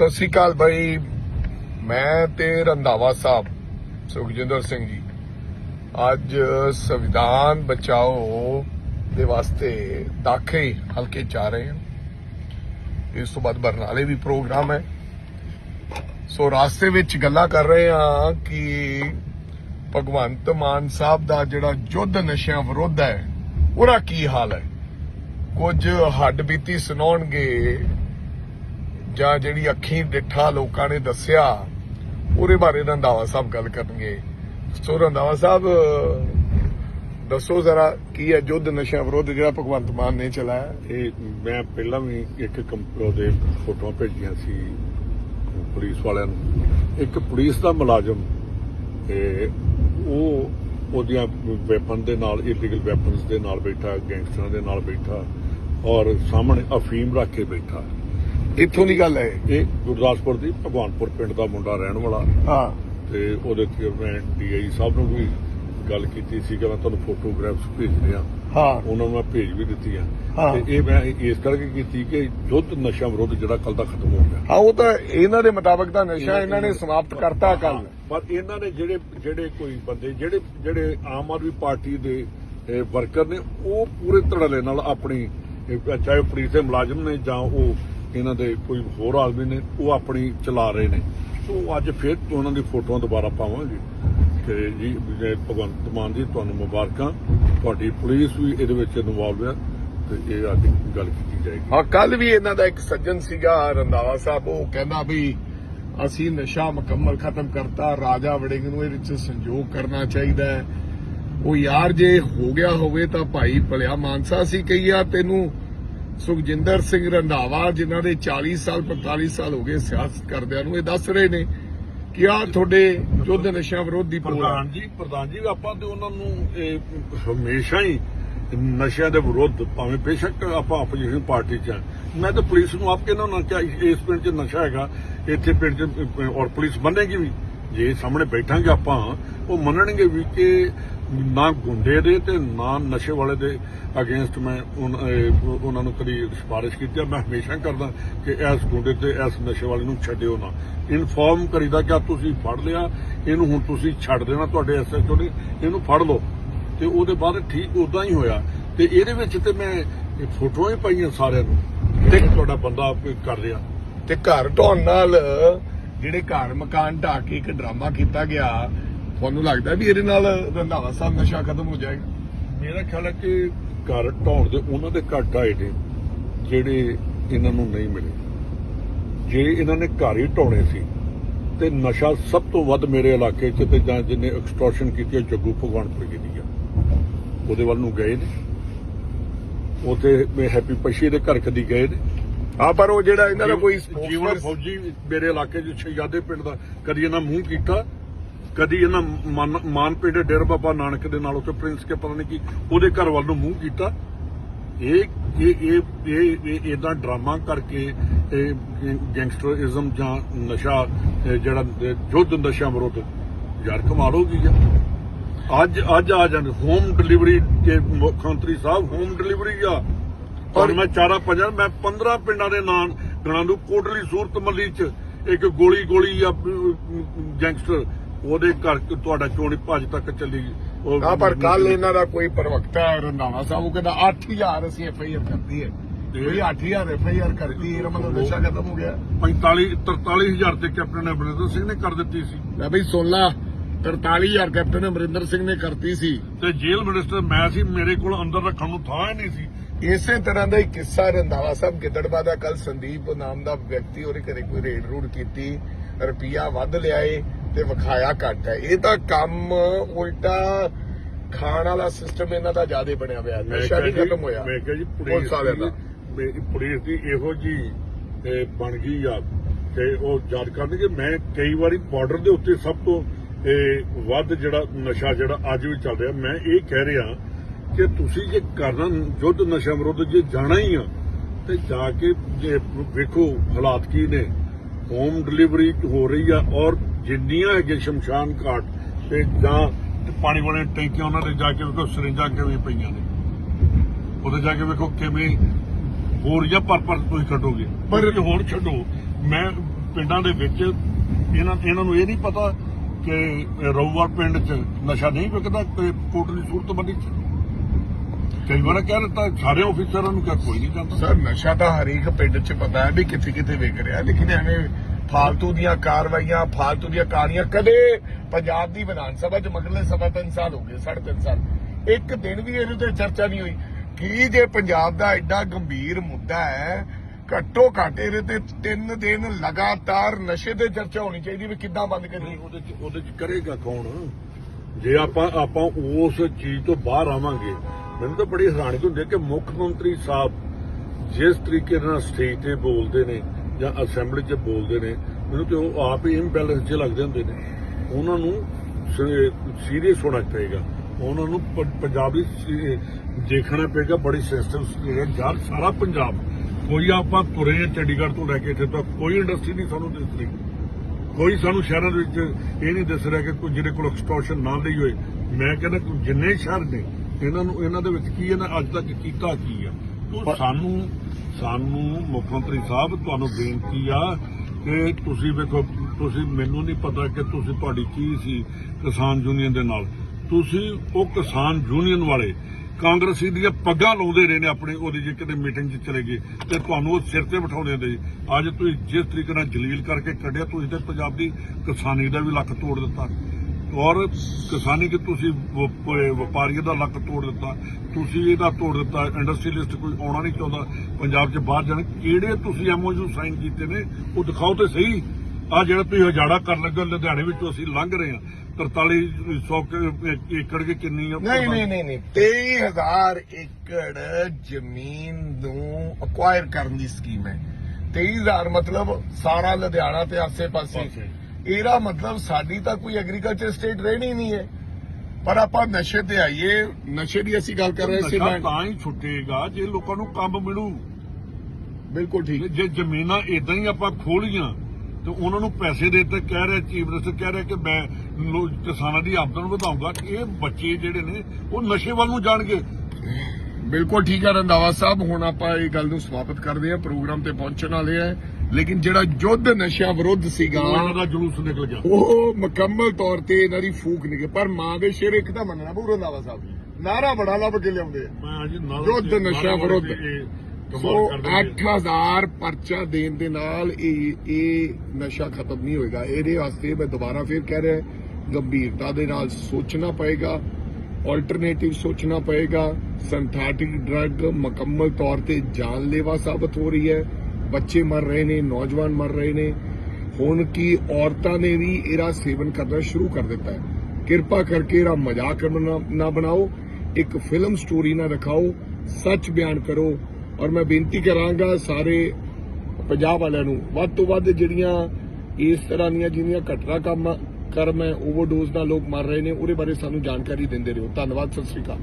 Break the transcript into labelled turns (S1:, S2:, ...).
S1: ਸਤਿ ਸ੍ਰੀ ਅਕਾਲ ਭਾਈ ਮੈਂ ਤੇ ਰੰਧਾਵਾ ਸਾਹਿਬ, ਸੁਖਜਿੰਦਰ ਸਿੰਘ ਜੀ। ਅੱਜ ਸੰਵਿਧਾਨ ਬਚਾਓ ਦੇ ਵਾਸਤੇ ਦਾਖੇ ਹਲਕੇ ਚ ਰਹੇ ਹਾਂ। ਇਸ ਤੋਂ ਬਾਅਦ ਬਰਨਾਲੇ ਵੀ ਪ੍ਰੋਗਰਾਮ ਹੈ। ਸੋ ਰਾਸਤੇ ਵਿੱਚ ਗੱਲਾਂ ਕਰ ਰਹੇ ਹਾਂ ਕਿ ਭਗਵੰਤ ਮਾਨ ਸਾਹਿਬ ਦਾ ਜਿਹੜਾ ਯੁੱਧ ਨਸ਼ਿਆਂ ਵਿਰੁੱਧ ਹੈ, ਉਹਦਾ ਕੀ ਹਾਲ ਹੈ? ਕੁਝ ਹੱਡ ਬੀਤੀ ਸੁਣਾਉਣਗੇ। ਜਾਂ ਜਿਹੜੀ ਅੱਖੀਂ ਡਿੱਠਾ ਲੋਕਾਂ ਨੇ ਦੱਸਿਆ, ਉਹਦੇ ਬਾਰੇ ਰੰਧਾਵਾ ਸਾਹਿਬ ਗੱਲ ਕਰਨਗੇ। ਸੋ ਰੰਧਾਵਾ ਸਾਹਿਬ, ਦੱਸੋ ਜ਼ਰਾ ਕੀ ਹੈ ਯੁੱਧ ਨਸ਼ਿਆਂ ਵਿਰੁੱਧ ਜਿਹੜਾ ਭਗਵੰਤ ਮਾਨ ਨੇ ਚਲਾਇਆ।
S2: ਇਹ ਮੈਂ ਪਹਿਲਾਂ ਵੀ ਇੱਕ ਕੰਪਿਊਟਰ ਦੇ ਫੋਟੋਆਂ ਭੇਜੀਆਂ ਸੀ ਪੁਲਿਸ ਵਾਲਿਆਂ ਨੂੰ। ਇੱਕ ਪੁਲਿਸ ਦਾ ਮੁਲਾਜ਼ਮ ਤੇ ਉਹ ਉਹਦੀਆਂ ਵੈਪਨ ਦੇ ਨਾਲ ਇਲੀਗਲ ਵੈਪਨਸ ਦੇ ਨਾਲ ਬੈਠਾ, ਗੈਂਗਸਟਰਾਂ ਦੇ ਨਾਲ ਬੈਠਾ ਔਰ ਸਾਹਮਣੇ ਅਫੀਮ ਰੱਖ ਕੇ ਬੈਠਾ।
S1: ਇੱਥੋਂ ਦੀ ਗੱਲ ਹੈ।
S2: ਇਹ ਗੁਰਦਾਸਪੁਰ ਦੀ ਭਗਵਾਨਪੁਰ ਪਿੰਡ ਦਾ ਮੁੰਡਾ ਰਹਿਣ ਵਾਲਾ।
S1: ਹਾਂ।
S2: ਤੇ ਉਹਦੇ ਤੇ ਮੈਂ ਡੀਆਈ ਸਾਹਿਬ ਨੂੰ ਵੀ ਗੱਲ ਕੀਤੀ ਸੀ ਕਿ ਮੈਂ ਤੁਹਾਨੂੰ ਫੋਟੋਗ੍ਰਾਫਸ ਭੇਜ ਰਿਹਾ
S1: ਹਾਂ।
S2: ਉਹਨਾਂ ਨੂੰ ਮੈਂ ਭੇਜ ਵੀ ਦਿੱਤੀਆਂ
S1: ਹਾਂ।
S2: ਤੇ ਇਹ ਮੈਂ ਇਸ ਕਰਕੇ ਕੀਤੀ ਕਿ ਯੁੱਧ ਨਸ਼ਾ ਵਿਰੁੱਧ ਜਿਹੜਾ ਕੱਲ ਦਾ ਖਤਮ ਹੋ ਗਿਆ।
S1: ਹਾਂ ਉਹ ਤਾਂ ਇਹਨਾਂ ਦੇ ਮੁਤਾਬਕ ਤਾਂ ਨਸ਼ਾ ਇਹਨਾਂ ਨੇ ਸਮਾਪਤ ਕਰਤਾ ਕੱਲ
S2: ਪਰ ਇਹਨਾਂ ਨੇ ਜਿਹੜੇ ਜਿਹੜੇ ਕੋਈ ਬੰਦੇ ਜਿਹੜੇ ਜਿਹੜੇ ਆਮ ਆਦਮੀ ਪਾਰਟੀ ਦੇ ਵਰਕਰ ਨੇ ਉਹ ਪੂਰੇ ਧੜਲੇ ਨਾਲ ਆਪਣੀ ਚਾਹੇ ਪੁਲਿਸ ਦੇ ਮੁਲਾਜ਼ਮ ਨੇ ਜਾਂ ਉਹ ਇਹਨਾਂ ਦੇ ਕੋਈ ਹੋਰ ਆਦਮੀ ਨੇ, ਉਹ ਆਪਣੀ ਚਲਾ ਰਹੇ ਨੇ। ਸੋ ਅੱਜ ਫਿਰ ਉਹਨਾਂ ਦੀ ਫੋਟੋਆਂ ਦੁਬਾਰਾ ਪਾਵਾਂਗੇ। ਤੇ ਜੀ ਭਗਵੰਤ ਮਾਨ ਜੀ, ਤੁਹਾਨੂੰ ਮੁਬਾਰਕਾਂ। ਤੁਹਾਡੀ ਪੁਲਿਸ ਵੀ ਇਹਦੇ ਵਿੱਚ ਇਨਵੋਲਵ ਹੈ ਤੇ ਇਹ ਅੱਜ ਗੱਲ ਕੀਤੀ ਜਾਏਗੀ।
S1: ਹਾਂ ਕੱਲ ਵੀ ਇਹਨਾਂ ਦਾ ਇੱਕ ਸੱਜਣ ਸੀਗਾ, ਰੰਧਾਵਾ ਸਾਹਿਬ, ਉਹ ਕਹਿੰਦਾ ਵੀ ਅਸੀਂ ਨਸ਼ਾ ਮੁਕੰਮਲ ਖਤਮ ਕਰਤਾ, ਰਾਜਾ ਵੜਿੰਗ ਨੂੰ ਇਹਦੇ ਵਿੱਚ ਸੰਯੋਗ ਕਰਨਾ ਚਾਹੀਦਾ ਹੈ। ਉਹ ਯਾਰ, ਜੇ ਹੋ ਗਿਆ ਹੋਵੇ ਤਾਂ ਭਾਈ ਭਲਿਆ ਮਾਨਸਾ ਸੀ ਕਹੀਆ, ਤੈਨੂੰ ਸੁਖਜਿੰਦਰ ਸਿੰਘ ਰੰਧਾਵਾ, ਜਿਨ੍ਹਾਂ ਦੇ 40 ਸਾਲ 45 ਸਾਲ ਹੋ ਗਏ ਸਿਆਸਤ ਕਰਦਿਆਂ ਨੂੰ, ਇਹ ਦੱਸ ਰਹੇ ਨੇ ਕਿ ਆ ਤੁਹਾਡੇ ਯੁੱਧ ਨਸ਼ਾ ਵਿਰੋਧੀ
S2: ਪ੍ਰਧਾਨ ਜੀ ਪ੍ਰਧਾਨ ਜੀ, ਆਪਾਂ ਤੇ ਉਹਨਾਂ ਨੂੰ ਹਮੇਸ਼ਾ ਹੀ ਨਸ਼ਿਆਂ ਦੇ ਵਿਰੁੱਧ, ਭਾਵੇਂ ਬੇਸ਼ੱਕ ਆਪਾਂ ਆਪੋਜੀਸ਼ਨ ਪਾਰਟੀ ਚ ਮੈਂ ਤਾਂ ਪੁਲਿਸ ਨੂੰ ਆਪ ਕਹਿੰਦਾ ਨਾ ਕਿ ਇਸ ਪਿੰਡ 'ਚ ਨਸ਼ਾ ਹੈਗਾ, ਇੱਥੇ ਪਿੰਡ 'ਚ, ਔਰ ਪੁਲਿਸ ਮੰਨੇਗੀ ਵੀ, ਜੇ ਸਾਹਮਣੇ ਬੈਠਾਂਗੇ ਆਪਾਂ, ਉਹ ਮੰਨਣਗੇ ਵੀ ਕਿ ਨਾ ਗੁੰਡੇ ਦੇ ਤੇ ਨਾ ਨਸ਼ੇ ਵਾਲੇ ਦੇ ਅਗੇਂਸਟ ਮੈਂ ਉਹਨਾਂ ਨੂੰ ਕਦੀ ਸਿਫਾਰਿਸ਼ ਕੀਤੀ। ਮੈਂ ਹਮੇਸ਼ਾ ਕਰਦਾ ਕਿ ਇਸ ਗੁੰਡੇ ਤੇ ਇਸ ਨਸ਼ੇ ਵਾਲੇ ਨੂੰ ਛੱਡਿਓ ਨਾ। ਇਨਫੋਰਮ ਕਰੀਦਾ ਕਿ ਤੁਸੀਂ ਫੜ ਲਿਆ ਇਹਨੂੰ ਹੁਣ ਤੁਸੀਂ ਛੱਡ ਦੇਣਾ ਤੁਹਾਡੇ ਐਸਐਚਓ ਨੇ ਇਹਨੂੰ ਫੜ ਲਓ। ਤੇ ਉਹਦੇ ਬਾਅਦ ਠੀਕ ਉਦਾਂ ਹੀ ਹੋਇਆ। ਤੇ ਇਹਦੇ ਵਿੱਚ ਤੇ ਮੈਂ ਫੋਟੋਆਂ ਹੀ ਪਾਈਆਂ ਸਾਰਿਆਂ ਨੂੰ ਤੇ ਤੁਹਾਡਾ ਬੰਦਾ ਕਰ ਰਿਹਾ।
S1: ਤੇ ਘਰ ਢਾਉਣ ਨਾਲ ਜਿਹੜੇ ਘਰ ਮਕਾਨ ਢਾ ਕੇ ਇੱਕ ਡਰਾਮਾ ਕੀਤਾ ਗਿਆ ਤੁਹਾਨੂੰ ਲੱਗਦਾ ਵੀ ਇਹਦੇ ਨਾਲ ਰੰਧਾਵਾ ਸਾਹਿਬ ਨਸ਼ਾ ਖਤਮ ਹੋ ਜਾਏਗਾ?
S2: ਮੇਰਾ ਖਿਆਲ ਹੈ ਕਿ ਘਰ ਢਾਉਣ ਦੇ ਉਹਨਾਂ ਦੇ ਘਰ ਢਾਏ ਨੇ ਜਿਹੜੇ ਇਹਨਾਂ ਨੂੰ ਨਹੀਂ ਮਿਲੇ। ਜੇ ਇਹਨਾਂ ਨੇ ਘਰ ਹੀ ਢਾਉਣੇ ਸੀ ਤੇ ਨਸ਼ਾ ਸਭ ਤੋਂ ਵੱਧ ਮੇਰੇ ਇਲਾਕੇ 'ਚ ਤੇ ਜਾਂ ਜਿਹਨੇ ਐਕਸਟੋਰਸ਼ਨ ਕੀਤੀ ਹੈ ਜੱਗੂ ਭਗਵਾਨਪੁਰ ਦੀ ਆ। ਉਹਦੇ ਵੱਲ ਨੂੰ ਗਏ ਨੇ। ਉਥੇ ਮੈਂ ਹੈਪੀ ਪਸ਼ੀ ਦੇ ਘਰ ਕਦੀ ਗਏ ਨੇ।
S1: ਆ ਪਰ ਉਹ ਜਿਹੜਾ ਇਹਨਾਂ ਦਾ ਕੋਈ
S2: ਜੀਵਨ ਫੌਜੀ ਮੇਰੇ ਇਲਾਕੇ 'ਚ ਸ਼ਹਿਜ਼ਾਦੇ ਪਿੰਡ ਦਾ ਕਦੀ ਇਹਨਾਂ ਮੂੰਹ ਕੀਤਾ? ਕਦੀ ਇਹਨਾਂ ਮਾਨ- ਮਾਨਪੇਟ ਦੇ ਡੇਰਾ ਬਾਬਾ ਨਾਨਕ ਦੇ ਨਾਲ ਉੱਥੇ ਪ੍ਰਿੰਸ ਕੇ ਪਤਾ ਨਹੀਂ ਕੀ ਉਹਦੇ ਘਰ ਵੱਲ ਨੂੰ ਮੂੰਹ ਕੀਤਾ। ਇਹ ਇਹ ਇਹ ਇਹ ਇਦਾਂ ਡਰਾਮਾ ਕਰਕੇ ਇਹ ਗੈਂਗਸਟਰਿਜ਼ਮ ਜਾਂ ਨਸ਼ਾ ਜਿਹੜਾ ਯੁੱਧ ਨਸ਼ਾ ਵਿਰੁੱਧ ਯਾਰ ਕਮਾਲ ਹੋ ਗਈ ਆ। ਅੱਜ ਅੱਜ ਆ ਜਾਣ ਹੋਮ ਡਿਲੀਵਰੀ ਦੇ ਮੁੱਖ ਮੰਤਰੀ ਸਾਹਿਬ ਹੋਮ ਡਿਲੀਵਰੀ ਆ। ਪਰ ਮੈਂ ਚਾਰਾ ਪੰਜਾਂ ਮੈਂ 15 ਪਿੰਡਾਂ ਦੇ ਨਾਂ ਗਣਾ ਦੂ ਕੋਟਲੀ ਸੂਰਤ ਮੱਲੀ ਚ ਇੱਕ ਗੋਲੀ ਗੋਲੀ ਆ ਗੈਂਗਸਟਰ ਉਹਦੇ ਘਰ ਤੁਹਾਡਾ ਚੋਣੀ ਭੱਜ ਤੱਕ ਚੱਲੀ ਉਹ
S1: ਆ ਪਰ ਕੱਲ ਇਹਨਾਂ ਦਾ ਕੋਈ ਪ੍ਰਵਕਤਾ ਹੈ ਰੰਧਾਵਾ ਸਾਹਿਬ ਉਹ ਕਹਿੰਦਾ 8000 ਅਸੀਂ ਐਫ ਆਈ ਆਰ ਕਰਤੀ ਹੈ। ਇਹ 8000 ਐਫ ਆਈ ਆਰ ਕਰਤੀ ਇਹਦਾ ਮਤਲਬ ਨਸ਼ਾ ਖਤਮ ਹੋ ਗਿਆ।
S2: 45 43000 ਤੇ ਕੈਪਟਨ ਅਮਰਿੰਦਰ ਸਿੰਘ ਨੇ ਕਰ ਦਿੱਤੀ ਸੀ।
S1: ਲੈ ਬਈ 16 43000 ਕੈਪਟਨ ਅਮਰਿੰਦਰ ਸਿੰਘ ਨੇ ਕਰਤੀ ਸੀ।
S2: ਤੇ ਜੇਲ੍ਹ ਮਿਨਿਸਟਰ ਮੈਂ ਸੀ ਮੇਰੇ ਕੋਲ ਅੰਦਰ ਰੱਖਣ ਨੂੰ ਥਾਂ ਹੀ ਨਹੀਂ ਸੀ।
S1: ਇਸੇ ਤਰ੍ਹਾਂ ਦਾ ਹੀ ਕਿੱਸਾ ਰੰਧਾਵਾ ਸਾਹਿਬ ਗਿੱਦੜਬਾ ਦਾ। ਕੱਲ ਸੰਦੀਪ ਨਾਮ ਦਾ ਵਿਅਕਤੀ ਉਹਦੇ ਘਰੇ ਕੋਈ ਰੇਡ ਰੂਡ ਕੀਤੀ ਰੁਪਿਆ ਵੱਧ ਲਿਆਏ। ਤੇ ਵਿਖਾਇਆ ਘੱਟ ਹੈ। ਇਹ ਤਾਂ ਕੰਮ ਉਲਟਾ ਖਾਣ ਵਾਲਾ ਸਿਸਟਮ ਇਹਨਾਂ ਦਾ ਜ਼ਿਆਦਾ ਬਣਿਆ ਹੋਇਆ। ਨਸ਼ਾ ਨਹੀਂ ਖਤਮ ਹੋਇਆ।
S2: ਮੈਂ ਕਿਹਾ ਜੀ
S1: ਪੁਲਿਸ ਵਾਲਿਆਂ ਦਾ।
S2: ਮੇਰੀ ਪੁਲਿਸ ਦੀ ਇਹੋ ਜੀ ਬਣ ਗਈ ਆ ਤੇ ਉਹ ਯਾਦ ਕਰਨਗੇ ਮੈਂ ਕਈ ਵਾਰੀ ਬਾਰਡਰ ਦੇ ਉੱਤੇ ਸਭ ਤੋਂ ਇਹ ਵੱਧ ਜਿਹੜਾ ਨਸ਼ਾ ਜਿਹੜਾ ਅੱਜ ਵੀ ਚੱਲ ਰਿਹਾ ਮੈਂ ਇਹ ਕਹਿ ਰਿਹਾ ਕਿ ਤੁਸੀਂ ਜੇ ਕਰਨਾ ਯੁੱਧ ਨਸ਼ਾ ਵਿਰੁੱਧ ਜੇ ਜਾਣਾ ਹੀ ਆ ਤੇ ਜਾ ਕੇ ਜੇ ਵੇਖੋ ਹਾਲਾਤ ਕੀ ਨੇ। ਹੋਮ ਡਿਲੀਵਰੀ ਹੋ ਰਹੀ ਆ ਔਰ ਜਿੰਨੀਆਂ ਹੈਗੇ ਸ਼ਮਸ਼ਾਨ ਘਾਟ ਤੇ ਜਾਂ ਪਾਣੀ ਵਾਲੇ ਟੈਂਕੀਆਂ ਉਹਨਾਂ ਦੇ ਜਾ ਕੇ ਵੇਖੋ ਸਰਿੰਜਾਂ ਕਿਵੇਂ ਪਈਆਂ ਨੇ। ਉਹਦੇ ਜਾ ਕੇ ਵੇਖੋ ਕਿਵੇਂ ਹੋਰ ਜਾਂ ਪਰ ਪਰ ਤੁਸੀਂ ਛੱਡੋਗੇ
S1: ਪਰ-
S2: ਹੋਰ ਛੱਡੋ ਮੈਂ ਪਿੰਡਾਂ ਦੇ ਵਿੱਚ ਇਹਨਾਂ ਇਹਨਾਂ ਨੂੰ ਇਹ ਨਹੀਂ ਪਤਾ ਕਿ ਰਊਵਾਲ ਪਿੰਡ 'ਚ ਨਸ਼ਾ ਨਹੀਂ ਵਿਕਦਾ ਤੇ ਕੋਟਲੀ ਸੂਰਤ ਬੰਦੀ 'ਚ। ਕਈ ਵਾਰ ਕਹਿ ਦਿੱਤਾ ਸਾਰੇ ਅਫੀਸਰਾਂ ਨੂੰ ਕਿਹਾ ਕੋਈ ਨਹੀਂ ਜਾਂਦਾ।
S1: ਸਰ ਨਸ਼ਾ ਤਾਂ ਹਰੇਕ ਪਿੰਡ 'ਚ ਪਤਾ ਹੈ ਵੀ ਕਿੱਥੇ ਕਿੱਥੇ ਵਿਕ ਰਿਹਾ ਲੇਕਿਨ ਐਵੇਂ ਫਾਲਤੂ ਦੀਆਂ ਕਾਰਵਾਈਆਂ, ਫਾਲਤੂ ਦੀਆਂ ਕਹਾਣੀਆਂ, ਕਦੇ ਪੰਜਾਬ ਦੀ ਵਿਧਾਨ ਸਭਾ 'ਚ ਮਗਲੇ ਸਭਾ ਤਿੰਨ ਸਾਲ ਹੋ ਗਏ, ਸਾਢੇ ਤਿੰਨ ਸਾਲ। ਇੱਕ ਦਿਨ ਵੀ ਇਹਦੇ ਤੇ ਚਰਚਾ ਨਹੀਂ ਹੋਈ। ਕੀ ਜੇ ਪੰਜਾਬ ਦਾ ਐਡਾ ਗੰਭੀਰ ਮੁੱਦਾ ਹੈ, ਘੱਟੋ ਘੱਟ ਇਹਦੇ ਤੇ ਤਿੰਨ ਦਿਨ ਲਗਾਤਾਰ ਨਸ਼ੇ ਤੇ ਚਰਚਾ ਹੋਣੀ ਚਾਹੀਦੀ ਵੀ ਕਿੱਦਾਂ ਬੰਦ ਕਰੀਏ?
S2: ਉਹਦੇ 'ਚ ਉਹਦੇ 'ਚ ਕਰੇਗਾ ਕੌਣ? ਜੇ ਆਪਾਂ ਆਪਾਂ ਉਸ ਚੀਜ਼ ਤੋਂ ਬਾਹਰ ਆਵਾਂਗੇ, ਮੈਨੂੰ ਤਾਂ ਬੜੀ ਹੈਰਾਨੀ ਹੁੰਦੀ ਹੈ ਕਿ ਮੁੱਖ ਮੰਤਰੀ ਸਾਹਿਬ ਜਿਸ ਤਰੀਕੇ ਨਾਲ ਸਟੇਜ ਤੇ ਬੋਲਦੇ ਨੇ ਜਾਂ ਅਸੈਂਬਲੀ 'ਚ ਬੋਲਦੇ ਨੇ, ਮੈਨੂੰ ਤੇ ਉਹ ਆਪ ਹੀ ਇੰਬੈਲੈਂਸ ਜਿਹੇ ਲੱਗਦੇ ਹੁੰਦੇ ਨੇ। ਉਹਨਾਂ ਨੂੰ ਸੀਰੀਅਸ ਹੋਣਾ ਪਏਗਾ। ਉਹਨਾਂ ਨੂੰ ਪ- ਪੰਜਾਬੀ ਦੇਖਣਾ ਪਏਗਾ, ਬੜੀ ਸਿਸਟਮ ਯਾਰ, ਸਾਰਾ ਪੰਜਾਬ, ਕੋਈ ਆਪਾਂ ਤੁਰੇ ਆ ਚੰਡੀਗੜ੍ਹ ਤੋਂ ਲੈ ਕੇ ਇੱਥੇ ਤੱਕ, ਕੋਈ ਇੰਡਸਟਰੀ ਨਹੀਂ ਸਾਨੂੰ ਦਿਸ ਰਹੀ। ਕੋਈ ਸਾਨੂੰ ਸ਼ਹਿਰਾਂ ਦੇ ਵਿੱਚ ਇਹ ਨਹੀਂ ਦਿਸ ਰਿਹਾ ਕਿ ਕੋਈ ਜਿਹਦੇ ਕੋਲ ਐਕਸਟੋਰਸ਼ਨ ਨਾ ਲਈ ਹੋਏ। ਮੈਂ ਕਹਿੰਦਾ, ਜਿੰਨੇ ਸ਼ਹਿਰ ਨੇ, ਇਹਨਾਂ ਨੂੰ, ਇਹਨਾਂ ਦੇ ਵਿੱਚ ਕੀ ਇਹਨਾਂ ਅੱਜ ਤੱਕ ਕੀਤਾ ਕੀ ਆ? ਤੋ ਸਾਨੂੰ ਸਾਨੂੰ ਮੁੱਖ ਮੰਤਰੀ ਸਾਹਿਬ ਤੁਹਾਨੂੰ ਬੇਨਤੀ ਆ ਕਿ ਤੁਸੀਂ ਵੇਖੋ ਤੁਸੀਂ ਮੈਨੂੰ ਨਹੀਂ ਪਤਾ ਕਿ ਤੁਸੀਂ ਤੁਹਾਡੀ ਕੀ ਸੀ ਕਿਸਾਨ ਯੂਨੀਅਨ ਦੇ ਨਾਲ। ਤੁਸੀਂ ਉਹ ਕਿਸਾਨ ਯੂਨੀਅਨ ਵਾਲੇ ਕਾਂਗਰਸੀ ਦੀਆਂ ਪੱਗਾਂ ਲਾਉਂਦੇ ਰਹੇ ਨੇ ਆਪਣੇ ਉਹਦੀ ਜੇ ਕਿਤੇ ਮੀਟਿੰਗ 'ਚ ਚਲੇ ਗਏ ਤੇ ਤੁਹਾਨੂੰ ਉਹ ਸਿਰ ਤੇ ਬਿਠਾਉਂਦੇ ਸੀ। ਅੱਜ ਤੁਸੀਂ ਜਿਸ ਤਰੀਕੇ ਨਾਲ ਜਲੀਲ ਕਰਕੇ ਕੱਢਿਆ ਤੁਸੀਂ ਤੇ ਪੰਜਾਬ ਦੀ ਕਿਸਾਨੀ ਦਾ ਵੀ ਲੱਕ ਤੋੜ ਦਿੱਤਾ। ਔਰ ਕਿਸਾਨੀ ਕਿ ਤੁਸੀਂ ਵਪਾਰੀਆਂ ਦਾ ਲੱਕ ਤੋੜ ਦਿੱਤਾ ਤੁਸੀਂ ਇਹਦਾ ਤੋੜ ਦਿੱਤਾ ਇੰਡਸਟਰੀਲਿਸਟ ਕੋਈ ਆਉਣਾ ਨਹੀਂ ਚਾਹੁੰਦਾ ਪੰਜਾਬ 'ਚ ਬਾਹਰ ਜਾਣ ਕਿਹੜੇ ਤੁਸੀਂ ਐਮਓਯੂ ਸਾਈਨ ਕੀਤੇ ਨੇ ਉਹ ਦਿਖਾਓ ਤੇ ਸਹੀ। ਆ ਜਿਹੜਾ ਤੁਸੀਂ ਹਜਾੜਾ ਕਰਨ ਲੱਗੇ ਲੁਧਿਆਣੇ ਵਿੱਚੋਂ ਅਸੀਂ ਲੰਘ ਰਹੇ ਹਾਂ। 4300 ਕ- ਏਕੜ ਕੇ ਕਿੰਨੀ ਆ?
S1: ਨਹੀਂ ਨਹੀਂ ਨਹੀਂ ਨਹੀਂ 23000 ਏਕੜ ਜ਼ਮੀਨ ਨੂੰ ਅਕਵਾਇਰ ਕਰਨ ਦੀ ਸਕੀਮ ਹੈ। 23000 ਮਤਲਬ ਸਾਰਾ ਲੁਧਿਆਣਾ ਤੇ ਆਸੇ-ਪਾਸੇ।
S2: ਪਾਸੇ।
S1: ਇਹਦਾ ਮਤਲਬ ਸਾਡੀ ਤਾਂ ਕੋਈ ਐਗਰੀਕਲਚਰ ਸਟੇਟ ਰਹਿਣੀ ਨਹੀਂ ਹੈ। ਪਰ ਆਪਾਂ ਨਸ਼ੇ ਤੇ ਆਈਏ ਨਸ਼ੇ ਦੀ ਅਸੀਂ ਗੱਲ ਕਰ ਰਹੇ ਸੀ
S2: ਨਸ਼ਾ
S1: ਮੈਂ
S2: ਤਾਂ ਹੀ ਛੁੱਟੇਗਾ ਜੇ ਲੋਕਾਂ ਨੂੰ ਕੰਮ ਮਿਲੂ।
S1: ਬਿਲਕੁਲ ਠੀਕ।
S2: ਜੇ ਜ਼ਮੀਨਾਂ ਇਦਾਂ ਹੀ ਆਪਾਂ ਖੋਲੀਆਂ ਤੇ ਉਹਨਾਂ ਨੂੰ ਪੈਸੇ ਦੇ ਦਿੱਤੇ ਕਹਿ ਰਿਹਾ ਚੀਫ ਮਿਨਿਸਟਰ ਕਹਿ ਰਿਹਾ ਕਿ ਮੈਂ ਕਿਸਾਨਾਂ ਦੀ ਆਮਦਨ ਵਧਾਉਂਗਾ ਇਹ ਬੱਚੇ ਜਿਹੜੇ ਨੇ ਉਹ ਨਸ਼ੇ ਵੱਲ ਨੂੰ ਜਾਣਗੇ।
S1: ਬਿਲਕੁਲ ਠੀਕ ਹੈ ਰੰਦਾਵਾ ਸਾਹਿਬ ਹੁਣ ਆਪਾਂ ਇਹ ਗੱਲ ਨੂੰ ਸਮਾਪਤ ਕਰਦੇ ਹਾਂ। ਪ੍ਰੋਗਰਾਮ ਤੇ ਪਹੁੰਚਣ ਵਾਲੇ ਆ ਲੇਕਿਨ ਜਿਹੜਾ ਯੁੱਧ ਨਸ਼ਾ ਵਿਰੁੱਧ ਸੀਗਾ
S2: ਉਹ ਇਹਨਾਂ ਦਾ ਜਲੂਸ ਨਿਕਲ ਗਿਆ।
S1: ਉਹ ਮੁਕੰਮਲ ਤੌਰ ਤੇ ਇਹਨਾਂ ਦੀ ਫੂਕ ਨਿਕੇ ਪਰ ਮਾਂ ਦੇ ਸ਼ੇਰ ਇੱਕ ਤਾਂ ਮੰਨਣਾ ਪੂਰਾ ਰੰਦਾਵਾ ਸਾਹਿਬ ਨਾਰਾ ਬੜਾ ਲੱਭ ਕੇ ਲਿਆਉਂਦੇ ਯੁੱਧ ਨਸ਼ਾ ਵਿਰੁੱਧ। ਸੋ 8000 ਪਰਚਾ ਦੇਣ ਦੇ ਨਾਲ ਇਹ ਇਹ ਨਸ਼ਾ ਖਤਮ ਨਹੀਂ ਹੋਏਗਾ। ਇਹਦੇ ਵਾਸਤੇ ਮੈਂ ਦੁਬਾਰਾ ਫੇਰ ਕਹਿ ਰਿਹਾ ਗੰਭੀਰਤਾ ਦੇ ਨਾਲ ਸੋਚਣਾ ਪਏਗਾ ਆਲਟਰਨੇਟਿਵ ਸੋਚਣਾ ਪਏਗਾ। ਸਿੰਥੈਟਿਕ ਡਰੱਗ ਮੁਕੰਮਲ ਤੌਰ ਤੇ ਜਾਨਲੇਵਾ ਸਾਬਤ ਹੋ ਰਹੀ ਹੈ। ਬੱਚੇ ਮਰ ਰਹੇ ਨੇ, ਨੌਜਵਾਨ ਮਰ ਰਹੇ ਨੇ। ਹੁਣ ਕੀ ਔਰਤਾਂ ਨੇ ਵੀ ਇਹਦਾ ਸੇਵਨ ਕਰਨਾ ਸ਼ੁਰੂ ਕਰ ਦਿੱਤਾ ਹੈ। ਕਿਰਪਾ ਕਰਕੇ ਇਹਦਾ ਮਜ਼ਾਕ ਨਾ- ਨਾ ਬਣਾਓ। ਇੱਕ ਫਿਲਮ ਸਟੋਰੀ ਨਾ ਦਿਖਾਓ। ਸੱਚ ਬਿਆਨ ਕਰੋ। ਔਰ ਮੈਂ ਬੇਨਤੀ ਕਰਾਂਗਾ ਸਾਰੇ ਪੰਜਾਬ ਵਾਲਿਆਂ ਨੂੰ, ਵੱਧ ਤੋਂ ਵੱਧ ਜਿਹੜੀਆਂ ਇਸ ਤਰ੍ਹਾਂ ਦੀਆਂ ਜਿਹੜੀਆਂ ਘਟਨਾ ਕੰਮ ਕਰਮ ਹੈ ਓਵਰਡੋਜ਼ ਨਾਲ ਲੋਕ ਮਰ ਰਹੇ ਨੇ, ਉਹਦੇ ਬਾਰੇ ਸਾਨੂੰ ਜਾਣਕਾਰੀ ਦਿੰਦੇ ਰਹੋ। ਧੰਨਵਾਦ, ਸਤਿ ਸ੍ਰੀ ਅਕਾਲ।